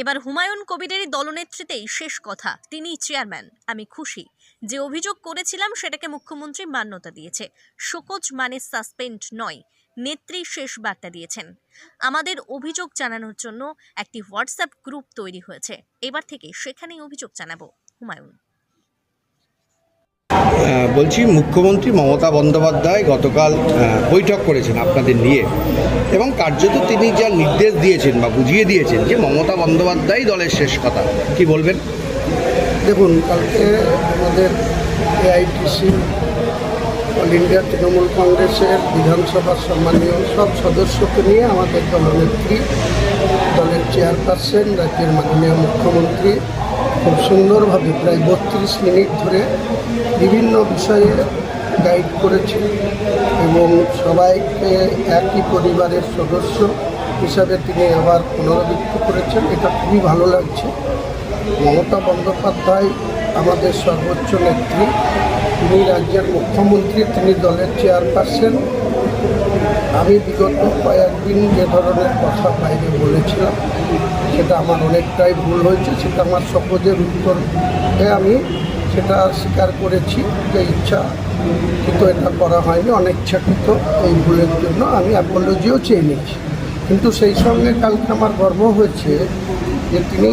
এবার হুমায়ুন কবিরেরই দলনেত্রীতেই শেষ কথা। তিনি চেয়ারম্যান। আমি খুশি। যে অভিযোগ করেছিলাম সেটাকে মুখ্যমন্ত্রী মান্যতা দিয়েছে। শোকজ মানে সাসপেন্ড নয়, নেত্রী শেষ বার্তা দিয়েছেন। আমাদের অভিযোগ জানানোর জন্য একটি হোয়াটসঅ্যাপ গ্রুপ তৈরি হয়েছে। এবার থেকে সেখানেই অভিযোগ জানাব। হুমায়ুন। বলছি মুখ্যমন্ত্রী মমতা বন্দ্যোপাধ্যায় গতকাল বৈঠক করেছেন আপনাদের নিয়ে। এবং কার্যত তিনি যা নির্দেশ দিয়েছেন বা বুঝিয়ে দিয়েছেন যে মমতা বন্দ্যোপাধ্যায় দলের শেষ কথা। কি বলবেন? দেখুন, কালকে আমাদের এআইটিসি, অল ইন্ডিয়া তৃণমূল কংগ্রেসের বিধানসভার সম্মানীয় সব সদস্যকে নিয়ে আমাদের দলনেত্রী দলের চেয়ারপারসন, রাজ্যের মাননীয় মুখ্যমন্ত্রী খুব সুন্দরভাবে প্রায় বত্রিশ মিনিট ধরে বিভিন্ন বিষয়ে গাইড করেছেন এবং সবাইকে একই পরিবারের সদস্য হিসাবে তিনি আবার পুনরাবৃত্তি করেছেন। এটা খুবই ভালো লাগছে। মমতা বন্দ্যোপাধ্যায় আমাদের সর্বোচ্চ নেত্রী। তিনি রাজ্যের মুখ্যমন্ত্রী, তিনি দলের চেয়ারপারসন। আমি বিগত কয়েকদিন যে ধরনের কথা বাইরে বলেছিলাম সেটা আমার অনেকটাই ভুল হয়েছে, সেটা আমার সকলের উত্তরে আমি সেটা স্বীকার করেছি যে ইচ্ছা কিন্তু এটা করা হয়নি, অনিচ্ছাকৃত এই ভুলের জন্য আমি অ্যাপোলজিও চেয়ে নিয়েছি। কিন্তু সেই সঙ্গে কালকে আমার গর্ব হয়েছে যে তিনি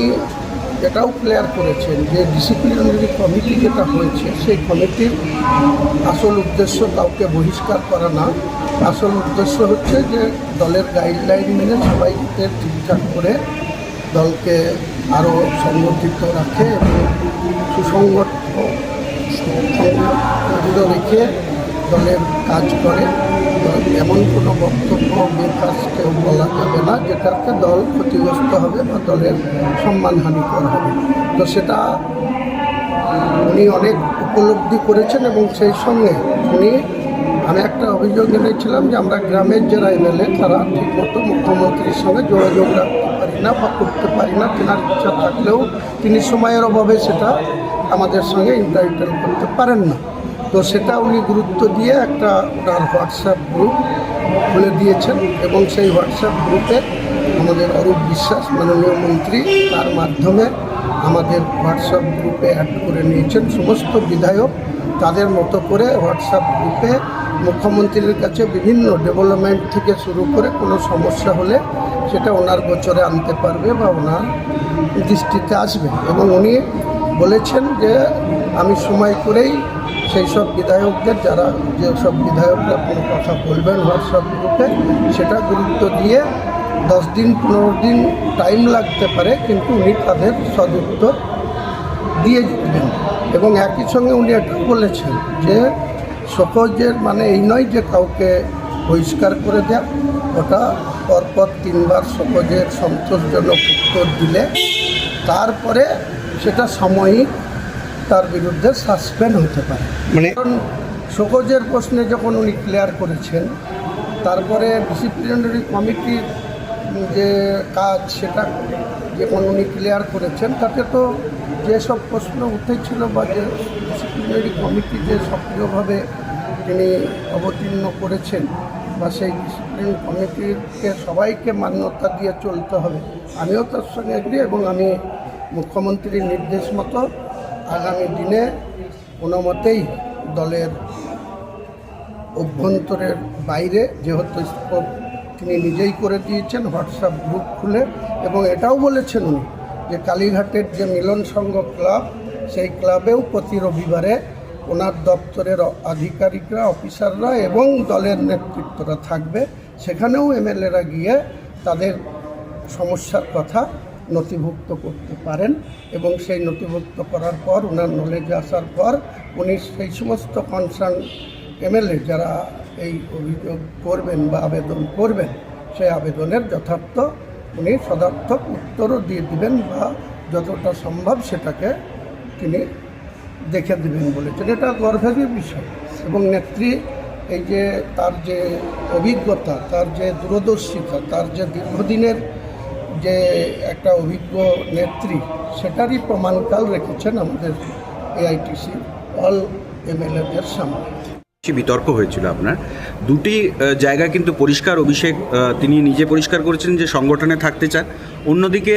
এটাও ক্লিয়ার করেছেন যে ডিসিপ্লিনারি কমিটি যেটা হয়েছে, সেই কমিটির আসল উদ্দেশ্য কাউকে বহিষ্কার করা না। আসল উদ্দেশ্য হচ্ছে যে দলের গাইডলাইন মেনে সবাইকে ঠিকঠাক করে দলকে আরও সংগঠিত রাখে এবং সুসংগঠ সংগঠিত রেখে দলের কাজ করে। এমন কোনো বক্তব্য বেকাজ কেউ বলা যাবে না, যেটাতে দল ক্ষতিগ্রস্ত হবে বা দলের সম্মানহানিকর হবে। তো সেটা উনি অনেক উপলব্ধি করেছেন এবং সেই সঙ্গে উনি আমি একটা অভিযোগ এনেছিলাম যে আমরা গ্রামের যারা এমএলএ, তারা ঠিকমতো মুখ্যমন্ত্রীর সঙ্গে যোগাযোগ রাখতে পারি না বা করতে পারি না। তেনার ইচ্ছা থাকলেও তিনি সময়ের অভাবে সেটা আমাদের সঙ্গে ইন্টারভিউ করতে পারেন না। তো সেটা উনি গুরুত্ব দিয়ে একটা ওনার হোয়াটসঅ্যাপ গ্রুপ খুলে দিয়েছেন এবং সেই হোয়াটসঅ্যাপ গ্রুপে আমাদের অরূপ বিশ্বাস, মাননীয় মন্ত্রী, তার মাধ্যমে আমাদের হোয়াটসঅ্যাপ গ্রুপে অ্যাড করে নিয়েছেন। সমস্ত বিধায়ক তাদের মতো করে হোয়াটসঅ্যাপ গ্রুপে মুখ্যমন্ত্রীর কাছে বিভিন্ন ডেভেলপমেন্ট থেকে শুরু করে কোনো সমস্যা হলে সেটা ওনার গোচরে আনতে পারবে বা ওনার দৃষ্টিতে আসবে। এবং উনি বলেছেন যে আমি সময় করেই সেই সব বিধায়কদের, যারা যেসব বিধায়করা কোনো কথা বলবেন হোয়াটসঅ্যাপ গ্রুপে সেটা গুরুত্ব দিয়ে দশ দিন, পনেরো দিন টাইম লাগতে পারে, কিন্তু উনি তাদের সদুত্তর দিয়ে দিবেন এবং একই সঙ্গে উনি এটা বলেছেন যে সহজের মানে এই নয় যে কাউকে বহিষ্কার করে দেয়া ওটা পরপর তিনবার সহজের সন্তোষজনক উত্তর দিলে তারপরে সেটা সাময়িক তার বিরুদ্ধে সাসপেন্ড হতে পারে। মানে কারণ শোকজের প্রশ্নে যখন উনি ক্লিয়ার করেছেন তারপরে ডিসিপ্লিনারি কমিটির যে কাজ সেটা যখন উনি ক্লিয়ার করেছেন তাতে তো যেসব প্রশ্ন উঠেছিল বা যে ডিসিপ্লিনারি কমিটি যে সক্রিয়ভাবে তিনি অবতীর্ণ করেছেন বা সেই ডিসিপ্লিন কমিটিকে সবাইকে মান্যতা দিয়ে চলতে হবে, আমিও তার সঙ্গে এগ্রি এবং আমি মুখ্যমন্ত্রীর নির্দেশ মতো আগামী দিনে কোনো মতেই দলের অভ্যন্তরের বাইরে যেহেতু তিনি নিজেই করে দিয়েছেন হোয়াটসঅ্যাপ গ্রুপ খুলে এবং এটাও বলেছেন উনি যে কালীঘাটের যে মিলন সংঘ ক্লাব সেই ক্লাবেও প্রতি রবিবারে ওনার দপ্তরের আধিকারিকরা, অফিসাররা এবং দলের নেতৃত্বরা থাকবে। সেখানেও এমএলএরা গিয়ে তাদের সমস্যার কথা নথিভুক্ত করতে পারেন এবং সেই নথিভুক্ত করার পর, ওনার নলেজে আসার পর উনি সেই সমস্ত কনসার্ন এমএলএ যারা এই অভিযোগ করবেন বা আবেদন করবেন, সেই আবেদনের যথার্থ উনি সদার্থক উত্তরও দিয়ে দিবেন বা যতটা সম্ভব সেটাকে তিনি দেখে দেবেন বলেছেন এটা গর্বেরই বিষয় এবং নেত্রী এই যে তার যে অভিজ্ঞতা, তার যে দূরদর্শিতা, তার যে দীর্ঘদিনের যে একটা অভিজ্ঞ নেত্রী, সেটারই প্রমাণকাল রেখেছেন আমাদের এআইটিসি অল এমএলএদের সামনে। বিতর্ক হয়েছিল আপনার। দুটি জায়গা কিন্তু পরিষ্কার অভিষেক তিনি নিজে পরিষ্কার করেছেন যে সংগঠনে থাকতে চান। অন্যদিকে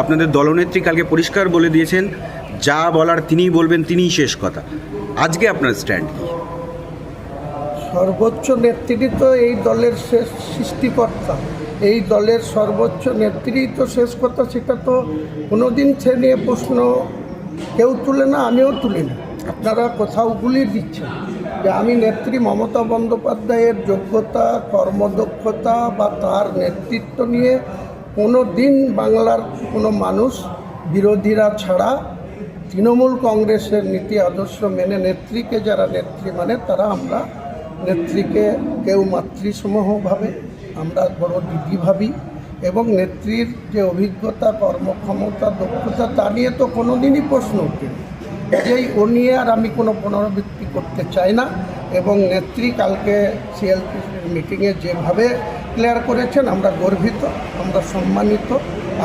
আপনাদের দলনেত্রী কালকে পরিষ্কার বলে দিয়েছেন যা বলার তিনিই বলবেন, তিনিই শেষ কথা। আজকে আপনার স্ট্যান্ড কি? সর্বোচ্চ নেত্রী তো এই দলের শেষ সৃষ্টিকর্তা। এই দলের সর্বোচ্চ নেত্রী তো শেষ কথা, সেটা তো কোনোদিন সে নিয়ে প্রশ্ন কেউ তুলে না, আমিও তুলি না। আপনারা কোথাও গুলি দিচ্ছেন। যে আমি নেত্রী মমতা বন্দ্যোপাধ্যায়ের যোগ্যতা, কর্মদক্ষতা বা তার নেতৃত্ব নিয়ে কোনো দিন বাংলার কোনো মানুষ বিরোধীরা ছাড়া তৃণমূল কংগ্রেসের নীতি আদর্শ মেনে নেত্রীকে যারা নেত্রী মানে তারা আমরা, নেত্রীকে কেউ মাতৃসমূহ ভাবে আমরা বড় দিদি ভাবি এবং নেত্রীর যে অভিজ্ঞতা, কর্মক্ষমতা, দক্ষতা, তা নিয়ে তো কোনো দিনই প্রশ্ন ওঠেনি কাজেই ও নিয়ে আর আমি কোনো পুনরাবৃত্তি করতে চাই না এবং নেত্রী কালকে সিএলপি মিটিংয়ে যেভাবে ক্লিয়ার করেছেন, আমরা গর্বিত, আমরা সম্মানিত।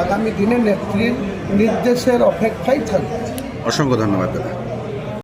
আগামী দিনে নেত্রীর নির্দেশের অপেক্ষায় থাকব। অসংখ্য ধন্যবাদ দাদা।